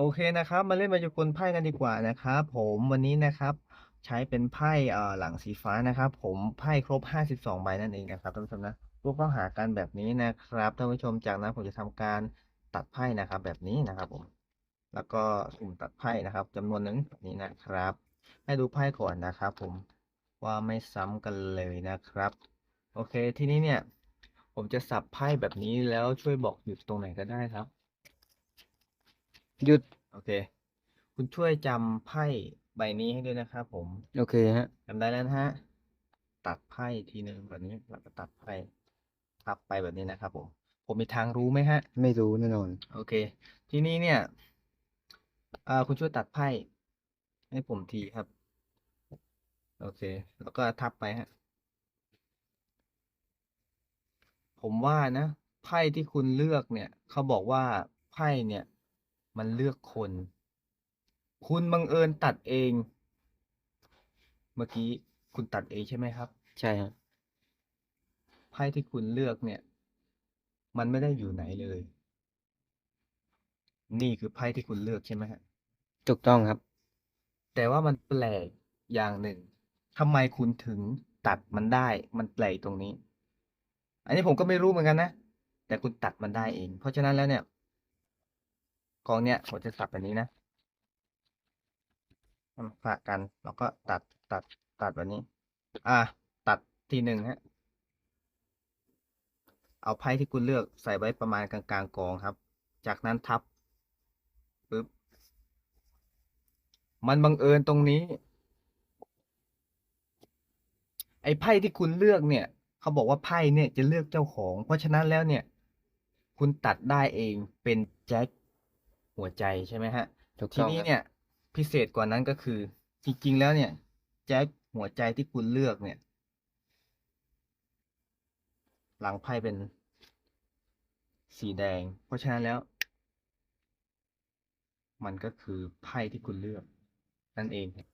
โอเคนะครับ มาเล่นมายากลไพ่กันดีกว่านะครับผมวันนี้นะครับ ใช้เป็นไพ่เอ่อหลังสีฟ้านะครับ ผมไพ่ครบ52ใบนั่นเองนะครับท่านผู้ชมนะรวบเข้าหากันแบบนี้นะครับท่านผู้ชมจากนั้นผมจะทำการตัดไพ่นะครับ แบบนี้นะครับ ผม แล้วก็สุ่มตัดไพ่นะครับจำนวนหนึ่งแบบนี้นะครับ ให้ดูไพ่ก่อนนะครับ ผมว่าไม่ซ้ำกันเลยนะครับ โอเค ทีนี้เนี่ย ผมจะสับไพ่แบบนี้แล้วช่วยบอกหยุดตรงไหนก็ได้ครับ หยุด โอเค คุณช่วยจำไพ่ใบนี้ให้ด้วยนะครับผมโอเคฮะจำได้แล้วนะฮะ ตัดไพ่ทีหนึ่งแบบนี้แล้วก็ตัดไพ่ทับไปแบบนี้นะครับผม ผมมีทางรู้ไหมฮะ ไม่รู้แน่นอน โอเค ทีนี้เนี่ยอ่าคุณช่วยตัดไพ่ให้ผมทีครับ โอเค แล้วก็ทับไปฮะ ผมว่านะ ไพ่ที่คุณเลือกเนี่ย เขาบอกว่าไพ่เนี่ย มันเลือกคน คุณบังเอิญตัดเอง เมื่อกี้คุณตัดเองใช่ไหมครับ ใช่ฮะไพ่ที่คุณเลือกเนี่ย มันไม่ได้อยู่ไหนเลย นี่คือไพ่ที่คุณเลือกใช่ไหมฮะถูกต้องครับ แต่ว่ามันแปลกอย่างหนึ่งทำไมคุณถึงตัดมันได้ มันแปลกตรงนี้ อันนี้ผมก็ไม่รู้เหมือนกันนะ แต่คุณตัดมันได้เอง เพราะฉะนั้นแล้วเนี่ย กองเนี้ยผมจะสับแบบนี้นะมันฝากกันแล้วก็ตัดตัดตัดแบบนี้ อะตัดทีหนึ่งฮะ เอาไพ่ที่คุณเลือกใส่ไว้ประมาณกลางๆกองครับ จากนั้นทับปึ๊บมันบังเอิญตรงนี้ ไอ้ไพ่ที่คุณเลือกเนี่ย เขาบอกว่าไพ่เนี่ยจะเลือกเจ้าของ เพราะฉะนั้นแล้วเนี่ย คุณตัดได้เองเป็นแจ็ค หัวใจใช่ไหมฮะถูกทีต้องนี้ครับเนี่ยพิเศษกว่านั้นก็คือ จริง ๆ แล้วเนี่ยแจ็คหัวใจที่คุณเลือกเนี่ย หลังไพ่เป็นสีแดง เพราะฉะนั้นแล้ว มันก็คือไพ่ที่คุณเลือก นั่นเองครับ